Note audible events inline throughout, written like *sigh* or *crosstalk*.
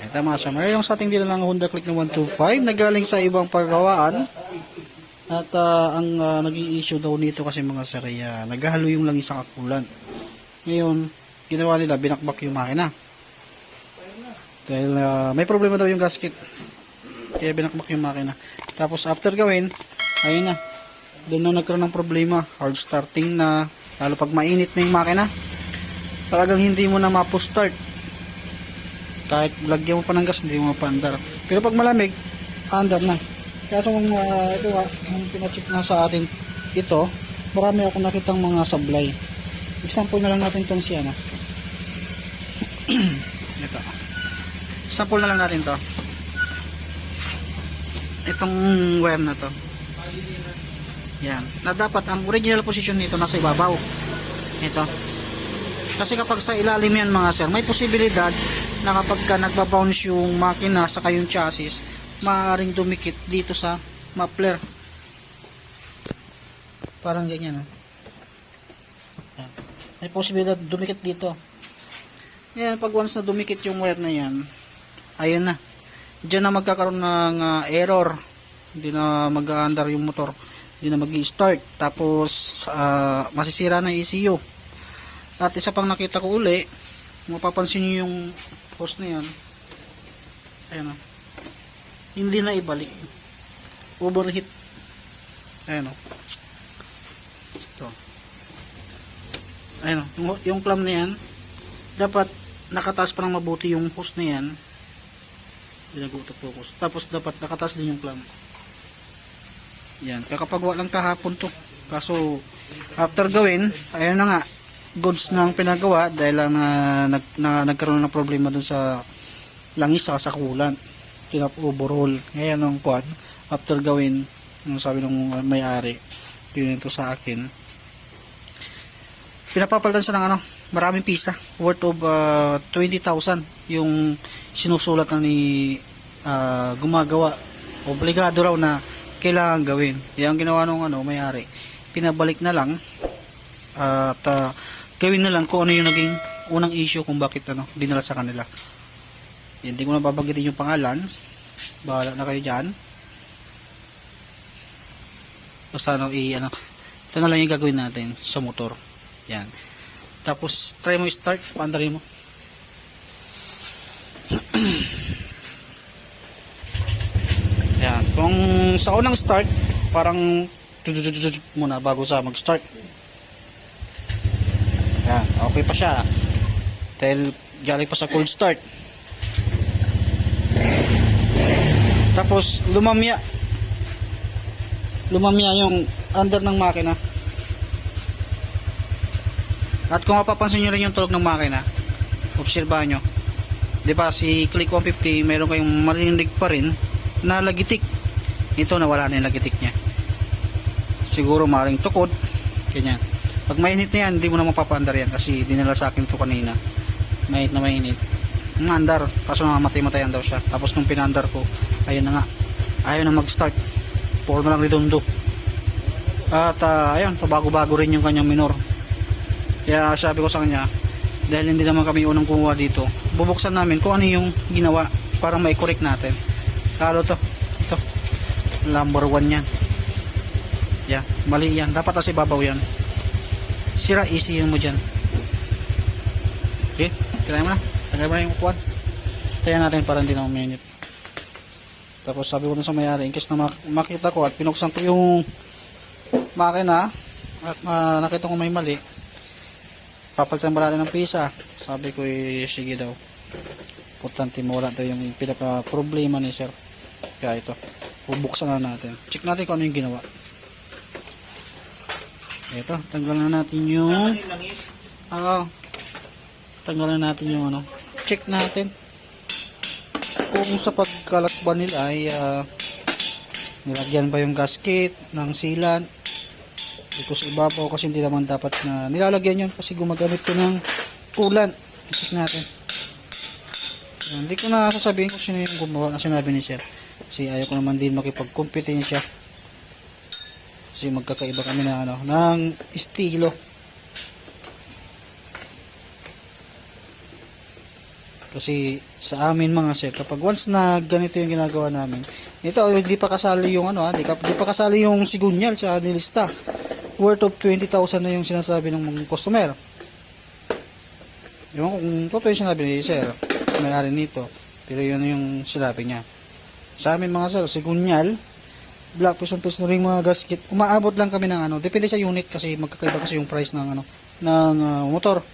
Ito mga sir, mayroon sa ating dito ng Honda Click na 125 na galing sa ibang pagkawaan. At ah, ang uh, naging issue daw nito kasi mga sir ah, naghahalo yung langis sa kakulan. Ngayon, ginawa nila, binakbak yung makina. Dahil ah, may problema daw yung gasket. Kaya binakbak yung makina. Tapos after gawin, ayun na. Doon na nagkaroon ng problema. Hard starting na. Lalo pag mainit na yung makina. Talagang hindi mo na mapo-start. Kahit lagyan mo pa ng gas, hindi mo mapaandar. Pero pag malamig, andar na. Kaya sa kung uh, ito nga, ang pinacheck na sa atin ito, marami akong nakitang mga sablay. Example na lang natin tong si ano. *clears throat* ito. Sample na lang natin to. Itong wire na to. Yan. Na dapat ang original position nito nasa ibabaw. Ito. Kasi kapag sa ilalim yan mga sir, may posibilidad na kapag ka nagbabounce yung makina sa kayong chassis, maaaring dumikit dito sa muffler. Parang ganyan. Oh. May posibilidad dumikit dito. Yan, pag once na dumikit yung wire na yan, ayun na. Diyan na magkakaroon ng ah, error. Hindi na mag-aandar yung motor. Hindi na mag-start. Tapos, ah, masisira na ECU. At isa pang nakita ko uli, mapapansin nyo yung post na yan. Ayan o. Hindi na ibalik. Overheat. Ayan o. Ito. Ayan o. Yung, yung clamp na yan, dapat nakataas pa ng mabuti yung hose na yan. Binagutok focus. Tapos dapat nakataas din yung clamp. Yan. Kaya kapag walang kahapon to. Kaso, after gawin, ayan na nga, goods na ang pinagawa dahil lang na, nag, na, nagkaroon ng problema dun sa langis sa sakulan. Tinap overhaul. Ngayon ang kuan, after gawin, ang sabi ng may-ari, ito sa akin, pinapapalitan siya ng ano, maraming pisa, worth of uh, 20,000 yung sinusulat na ni uh, gumagawa. Obligado raw na kailangan gawin. Yan ginawa ng ano, may-ari. Pinabalik na lang at uh, gawin na lang kung ano yung naging unang issue kung bakit ano, dinala sa kanila. Hindi ko na babanggitin yung pangalan. Bahala na kayo dyan. Basta ano, i, ano, ito na lang yung gagawin natin sa motor. Yan. Tapos, try mo i-start, paandarin mo. Yan. Kung sa unang start, parang muna bago sa mag-start. Yan, okay pa siya. Dahil galing pa sa cold start. Tapos lumamya. Lumamya yung under ng makina. At kung mapapansin nyo rin yung tulog ng makina, obserbahan nyo. 'Di ba si Click 150, meron kayong marinig pa rin na lagitik. Ito nawala na yung lagitik niya. Siguro maring tukod. Ganyan. Pag mainit na yan, hindi mo na mapapaandar yan kasi dinala sa akin to kanina. Mainit na mainit. Maandar, kaso namatay-matayan daw siya. Tapos nung pinandar ko, ayun na nga. Ayaw na mag-start. Puro na lang redondo. At uh, ayun, pabago-bago rin yung kanyang minor. Kaya sabi ko sa kanya, dahil hindi naman kami unang kumuha dito, bubuksan namin kung ano yung ginawa para mai-correct natin. Lalo to, ito, number one yan. Yeah, mali yan. Dapat kasi babaw yan sira easy mo dyan. Okay. Try mo na. Try mo na yung upuan. Tayo natin para hindi na uminit tapos sabi ko dun sa mayari in case na mak makita ko at pinuksan ko yung makina at uh, nakita ko may mali papalitan ba natin ng pisa? Sabi ko eh sige daw. Importante mo wala daw yung pinaka problema ni sir. Kaya ito bubuksan na natin. Check natin kung ano yung ginawa ito, tanggalan na natin yung Oo. Tanggalan natin yung ano. Check natin. Kung sa pagkalakban nila ay uh, nilagyan ba yung gasket ng silan. Dito sa ibabaw kasi hindi naman dapat na nilalagyan yun kasi gumagamit ko ng kulan. Check natin. Hindi ko na sasabihin kung sino yung gumawa na sinabi ni sir. Kasi ayaw ko naman din makipag-competensya kasi magkakaiba kami na ano ng estilo Kasi sa amin mga sir, kapag once na ganito yung ginagawa namin, ito hindi pa kasali yung ano, ha, di, ka- di pa kasali yung sigunyal sa nilista. Worth of 20,000 na yung sinasabi ng mga customer. Yung kung totoo yung sinabi ni sir, may-ari nito, pero yun yung sinabi niya. Sa amin mga sir, sigunyal, black prison prison ring mga gasket, umaabot lang kami ng ano, depende sa unit kasi magkakaiba kasi yung price ng ano, ng ah, motor.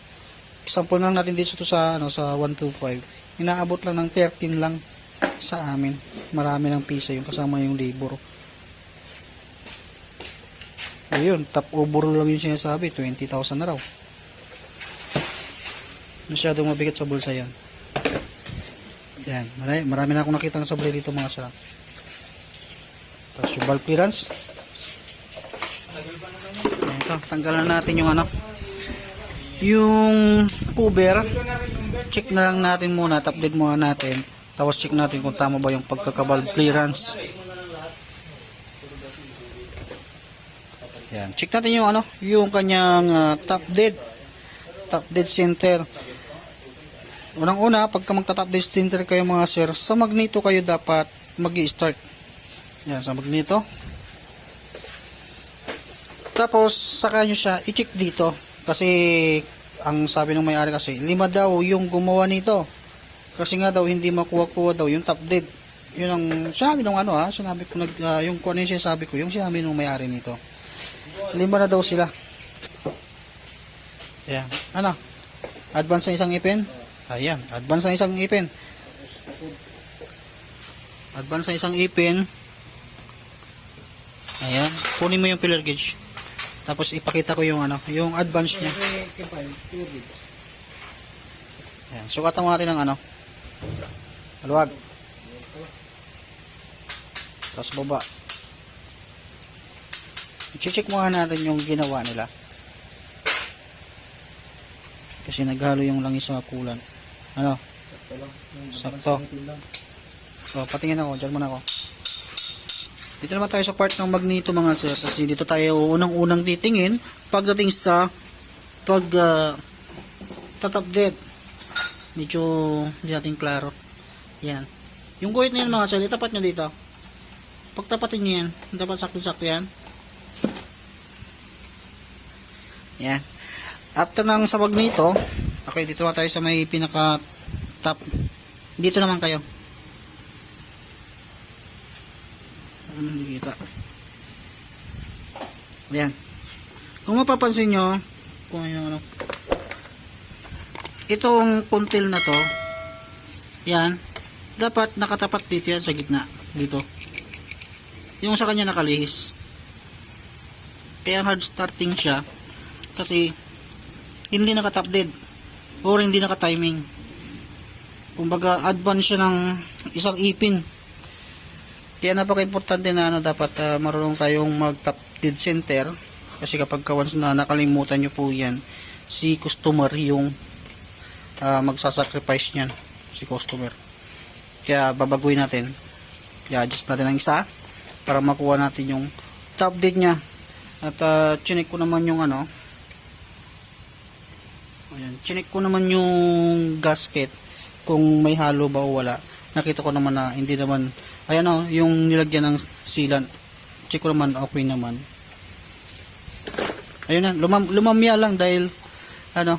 Example lang natin dito sa ano sa 125. Inaabot lang ng 13 lang sa amin. Marami ng pisa yung kasama yung labor. Ayun, top over lang yung sinasabi, 20,000 na raw. Masyadong mabigat sa bulsa yan. Yan, marami, marami na akong nakita ng sablay dito mga sarap. Valve clearance. Ito, tanggalan natin yung ano, yung cover. Check na lang natin muna, at update muna natin. Tapos check natin kung tama ba yung pagkakavalve clearance. Yan, check natin yung ano, yung kanyang ah, top dead. Top dead center. Unang-una, pagka magta-top dead center kayo mga sir, sa magneto kayo dapat mag-i-start. Yan, sa magneto. Tapos, saka nyo siya i-check dito. Kasi, ang sabi ng may-ari kasi, lima daw yung gumawa nito. Kasi nga daw, hindi makuha-kuha daw yung top dead. Yun ang sinabi ng ano ha, sinabi ko, nag, ah, yung kung ano yung sinasabi ko, yung sinabi ng may-ari nito. Lima na daw sila. Ayan. Ano? Advance sa isang ipin? Ayan. Advance sa isang ipin. Advance sa isang ipin. Ayan. Kunin mo yung pillar gauge. Tapos ipakita ko yung ano, yung advance niya. Ayan. Sukatan mo natin ng ano. Maluwag. Tapos baba. I-check muna natin yung ginawa nila. Kasi naghalo yung langis sa kulan. Ano? Sakto. So, patingin ako. Diyan muna ako. Dito naman tayo sa part ng magneto mga sir. Kasi dito tayo unang-unang titingin pagdating sa pag uh, tatap dead. Medyo hindi natin klaro. Yan. Yung guhit na yan mga sir, itapat nyo dito. Pagtapatin nyo yan, dapat sakto-sakto yan. Yan. After ng sa magneto, okay, dito na tayo sa may pinaka top. Dito naman kayo. Hmm, Hindi kita. Yan. Kung mapapansin nyo, kung yung ano, itong puntil na to, yan, dapat nakatapat dito yan sa gitna. Dito. Yung sa kanya nakalihis. Kaya hard starting siya, kasi hindi nakatap dead or hindi naka-timing. Kumbaga, advance siya ng isang ipin. Kaya napaka-importante na ano, dapat ah, marunong tayong mag-top dead center. Kasi kapag ka once na nakalimutan nyo po yan, si customer yung ah, magsasacrifice niyan. Si customer. Kaya babaguhin natin. I-adjust natin ang isa para makuha natin yung top dead niya. At uh, chinek ko naman yung ano, Ayan, chinek ko naman yung gasket kung may halo ba o wala. Nakita ko naman na hindi naman, ayan o, yung nilagyan ng sealant. Check ko naman, okay naman. Ayun na, lumam, lumamya lang dahil, ano,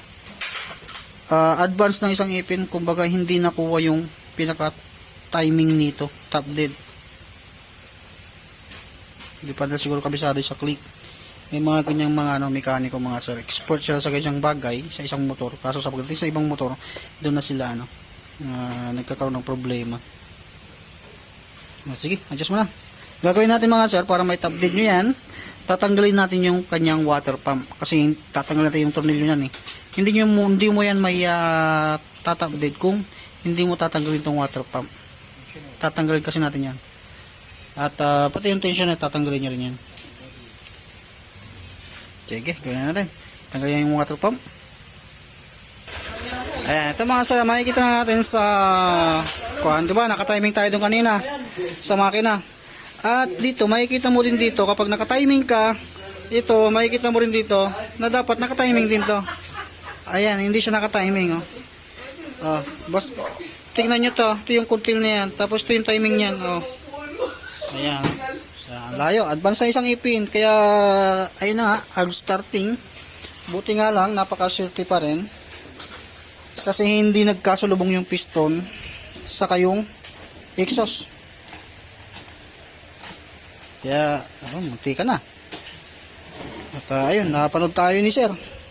ah, advance ng isang ipin, kumbaga hindi nakuha yung pinaka timing nito, top dead. Hindi pa siguro kabisado sa click may mga ganyang mga ano, mekaniko mga sir expert sila sa ganyang bagay sa isang motor kaso sa pagdating sa ibang motor doon na sila ano ah, nagkakaroon ng problema sige adjust mo na. Gagawin natin mga sir para may top dead nyo yan tatanggalin natin yung kanyang water pump. Kasi tatanggalin natin yung tornilyo yan eh. Hindi, nyo, hindi mo yan may uh, tatap dead kung hindi mo tatanggalin tong water pump. Tatanggalin kasi natin yan. At ah, pati yung tension na tatanggalin nyo rin yan. Sige, gawin natin. Tanggalin yung water pump. Ayan, ito mga sir, makikita natin sa kuhan, di ba? Naka-timing tayo doon kanina sa makina. At dito, makikita mo din dito, kapag naka-timing ka, ito, makikita mo rin dito, na dapat naka-timing din to. Ayan, hindi siya naka-timing, oh. Oh, bas, tingnan nyo to. Ito yung kuntil na yan. Tapos ito yung timing niyan. Oh. Ayan. Sa layo. Advance na isang ipin. Kaya, ayun na nga. Hard starting. Buti nga lang, napakaswerte pa rin. Kasi hindi nagkasalubong yung piston sa kayong exhaust. Kaya, oh, munti ka na. At ah, ayun, napanood tayo ni sir.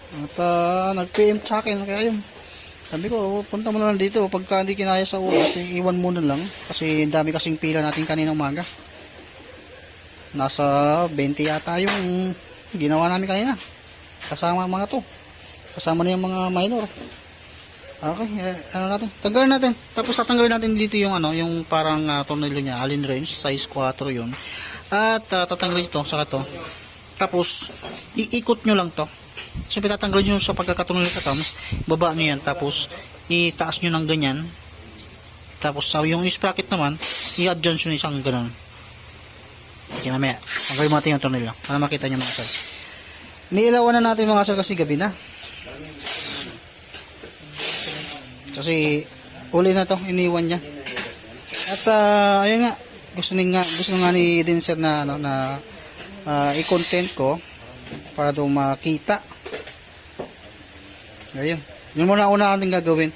At uh, nag-PM sa akin. Kaya yun, sabi ko, punta mo na lang dito. Pagka hindi kinaya sa oras, eh, iwan mo na lang. Kasi dami kasing pila natin kanina umaga. Nasa 20 yata yung ginawa namin kanina. Kasama mga to. Kasama na yung mga minor. Okay, eh, ano natin? Tanggalin natin. Tapos tatanggalin natin dito yung ano, yung parang uh, tornilyo niya, allen wrench, size 4 yun. At uh, tatanggalin ito, saka to. Tapos, iikot nyo lang to. Siyempre tatanggalin nyo sa pagkakatornilyo sa thumbs, baba nyo yan, tapos itaas nyo ng ganyan. Tapos sa yung sprocket naman, i-adjust nyo isang ganun. Okay, mamaya. Tanggalin natin yung tornilyo para makita nyo mga sir. Niilawan na natin mga sir kasi gabi na. Kasi uli na to, iniwan niya. At ah, ayun nga, gusto ni nga gusto nga ni din sir na ano na ah, i-content ko para daw makita. Ayun. Yun muna una natin gagawin.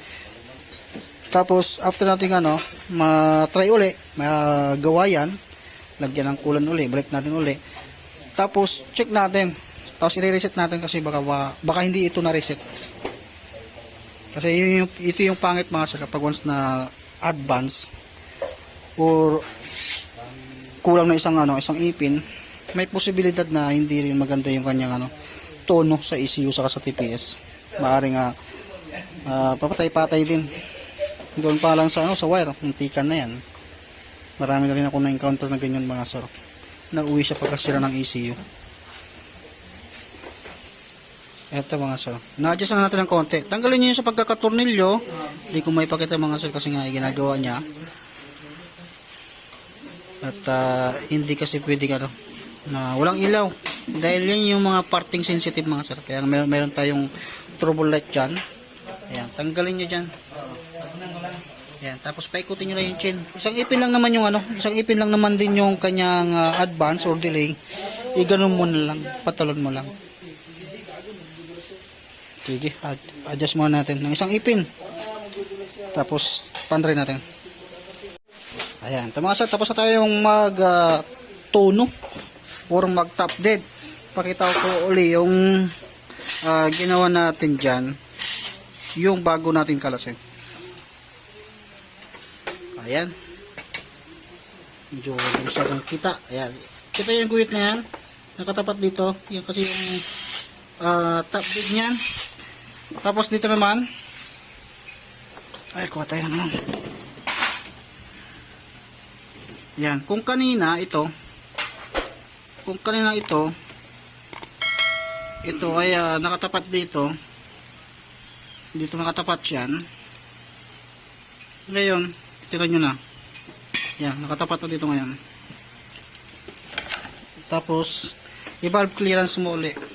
Tapos after natin ano, ma-try uli, magawa yan, lagyan ng kulan uli, balik natin uli. Tapos check natin. Tapos i-reset natin kasi baka baka hindi ito na-reset. Kasi yun yung, ito yung pangit mga sir kapag once na advance or kulang na isang ano, isang ipin, may posibilidad na hindi rin maganda yung kanyang ano, tono sa ECU saka sa TPS. Maaring nga ah, papatay-patay din. Doon pa lang sa ano, sa wire, muntikan na yan. Marami na rin ako na-encounter na ganyan mga sir. Nauwi siya pagkasira ng ECU. Eto mga sir. Na-adjust lang natin ng konti. Tanggalin niyo yung sa pagkakatornilyo. Hindi ko may pakita mga sir kasi nga ginagawa niya. At ah, hindi kasi pwede ano, na walang ilaw. Dahil yan yung mga parting sensitive mga sir. Kaya meron, meron tayong trouble light dyan. Ayan, tanggalin nyo dyan. Ayan, tapos paikutin nyo lang yung chin. Isang ipin lang naman yung ano, isang ipin lang naman din yung kanyang ah, advance or delay. Iganon mo na lang, patalon mo lang. Sige, ad- adjust muna natin ng isang ipin. Tapos, pandry natin. Ayan, sir, tapos na tayong mag ah, tono or mag top dead. Pakita ko uli yung ah, ginawa natin dyan, yung bago natin kalasin. Ayan. Medyo masyadong kita. Ayan. Kita yung guhit na yan. Nakatapat dito. Yung kasi yung ah, top dead niyan. Tapos dito naman, ay, kuha tayo naman. Yan. Kung kanina, ito, kung kanina ito, ito ay ah, nakatapat dito, dito nakatapat yan. Ngayon, tira nyo na. Yan, nakatapat na dito ngayon. Tapos, i-valve clearance mo uli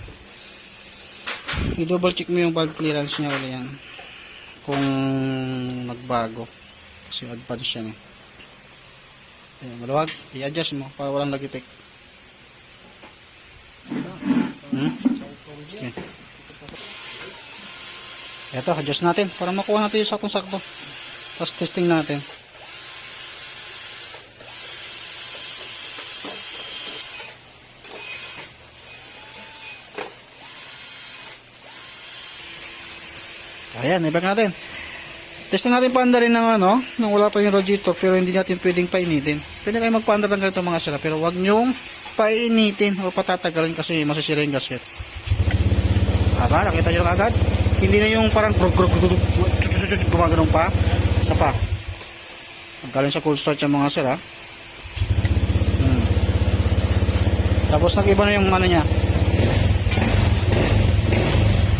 i-double check mo yung valve clearance niya ulit yan. Kung nagbago kasi advance yan eh. Ayan, maluwag i-adjust mo para walang lagitik hmm? okay. eto adjust natin para makuha natin yung saktong sakto tapos testing natin Ayan, ibag natin. Testing natin paanda rin ng ano, nang wala pa yung radiator pero hindi natin pwedeng painitin. Pwede kayo magpaanda ng ganito mga sila pero wag nyong painitin o patatagalin kasi masisira yung gasket. Aba, nakita nyo lang agad? Hindi na yung parang grug grug grug gumagano'n pa. Isa pa. Galing sa cold start yung mga sir. Hmm. Tapos nag-iba na yung ano niya.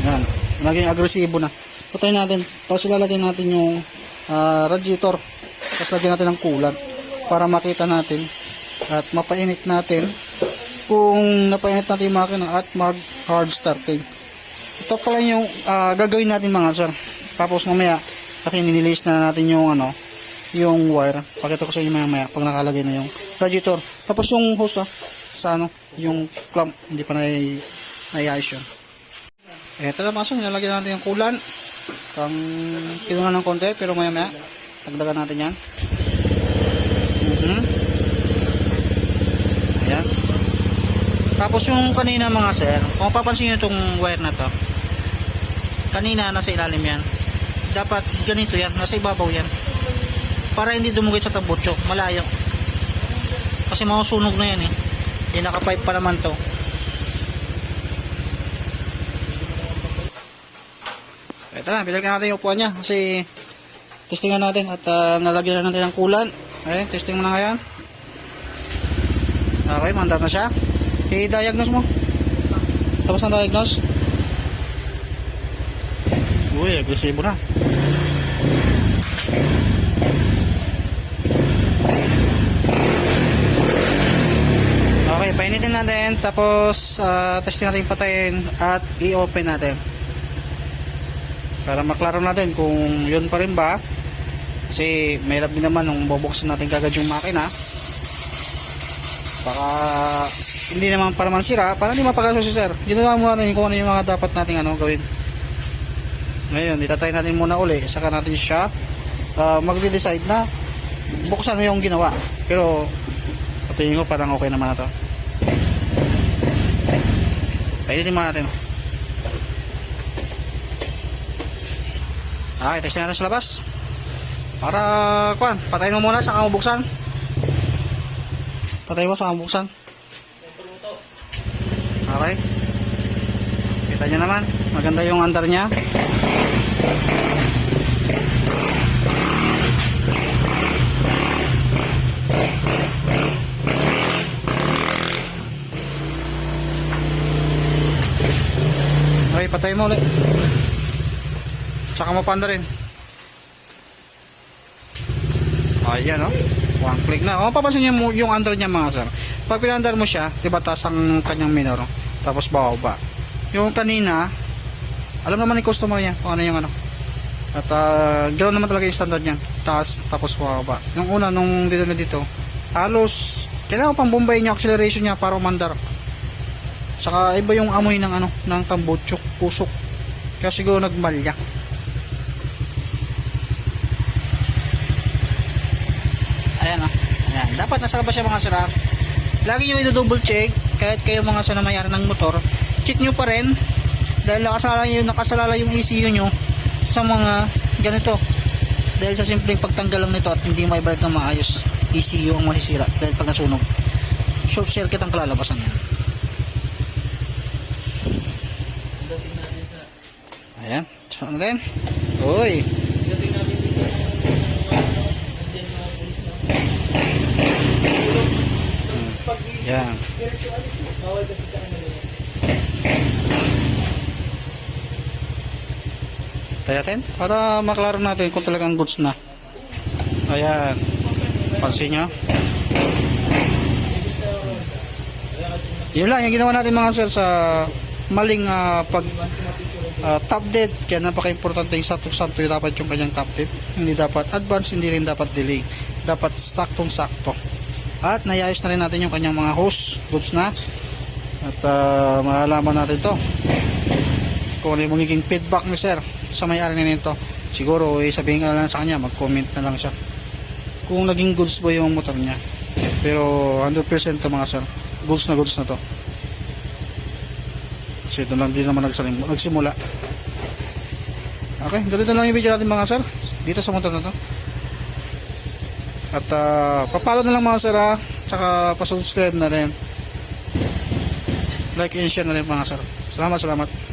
Yan. Naging agresibo na. Putay natin. Tapos ilalagay natin yung ah, radiator. Tapos lagyan natin ng kulat para makita natin at mapainit natin kung napainit natin yung makina at mag hard starting. Ito pala yung ah, gagawin natin mga sir. Tapos mamaya Kasi nililis na natin yung ano, yung wire. Pakita ko sa inyo maya maya pag nakalagay na yung radiator. Tapos yung hose ah, sa ano, yung clamp, hindi pa na naiayos yun. Eto na mga sir, nilalagyan natin yung kulan. Pang kinuha ng konti pero maya maya, dagdagan natin yan. Ayan. Tapos yung kanina mga sir, kung papansin nyo itong wire na to, kanina nasa ilalim yan. Dapat ganito yan, nasa ibabaw yan. Para hindi dumugit sa tambutso, malayo. Kasi mausunog na yan eh. Hindi naka-pipe pa naman to. Na, bilagyan natin yung upuan niya kasi testingan natin at uh, nalagyan na natin ng kulan. Ayun, testing mo na ngayon. Okay, mandar na siya. I-diagnose mo. Tapos ang diagnose. Uy, agresibo na. Okay, painitin natin. Tapos, uh, testing natin patayin at i-open natin. Para maklaro natin kung yun pa rin ba. Kasi mahirap din naman nung bubuksan natin kagad yung makina. Baka hindi naman para man sira, para hindi mapagaso si sir. Ginawa muna natin kung ano yung mga dapat nating ano gawin. Ngayon, itatry natin muna uli. Saka natin siya uh, magde-decide na buksan mo yung ginawa. Pero tingin ko parang okay naman na to. Painitin muna natin. Okay, testin natin sa labas. Para, kuan, patayin mo muna, saka mo buksan. Patay mo, saka mo buksan. Okay. Kita nyo naman, maganda yung andar niya. Okay, patay mo ulit. Tsaka mo panda rin. Ayan o. Oh. One click na. O, papansin niyo mo yung under niya mga sir. Pag pinandar mo siya, di ba taas ang kanyang minor. Tapos bababa. Yung kanina, alam naman ni customer niya kung ano yung ano. At uh, ganoon naman talaga yung standard niyan. Taas, tapos bababa. Yung una, nung dito na dito, halos, kailangan pang bumbay niya acceleration niya para umandar. Saka iba yung amoy ng ano, ng tambutsok, pusok. Kaya siguro nagmalya. Ayan o. Ayan. Dapat nasa labas siya mga sira. Lagi nyo i-double check kahit kayo mga sa namayari ng motor. Check nyo pa rin dahil nakasala yung, nakasalala yung ECU nyo sa mga ganito. Dahil sa simpleng pagtanggal lang nito at hindi maibalik ng maayos. ECU ang masisira dahil pag nasunog. Short circuit ang kalalabasan yan. Ayan. Tsaka natin. Uy. Yan. Tayo natin para maklaro natin kung talagang goods na. Ayan. Pansin nyo. Yun lang, yung ginawa natin mga sir sa maling ah, pag uh, top dead. Kaya napaka-importante yung sakto-sakto yung dapat yung kanyang top dead. Hindi dapat advance, hindi rin dapat delay. Dapat saktong-sakto. At nayayos na rin natin yung kanyang mga hose, goods na. At uh, malalaman natin to kung ano yung magiging feedback ni sir sa may-ari na nito. Siguro eh, sabihin ka lang sa kanya, mag-comment na lang siya. Kung naging goods ba yung motor niya. Pero 100% to mga sir. Goods na goods na to. Kasi ito lang din naman nagsalim, nagsimula. Okay, ganito lang yung video natin mga sir. Dito sa motor na to. At uh, papalo na lang mga sir ha. Tsaka pasubscribe na rin. Like and share na rin mga sir. Salamat, salamat.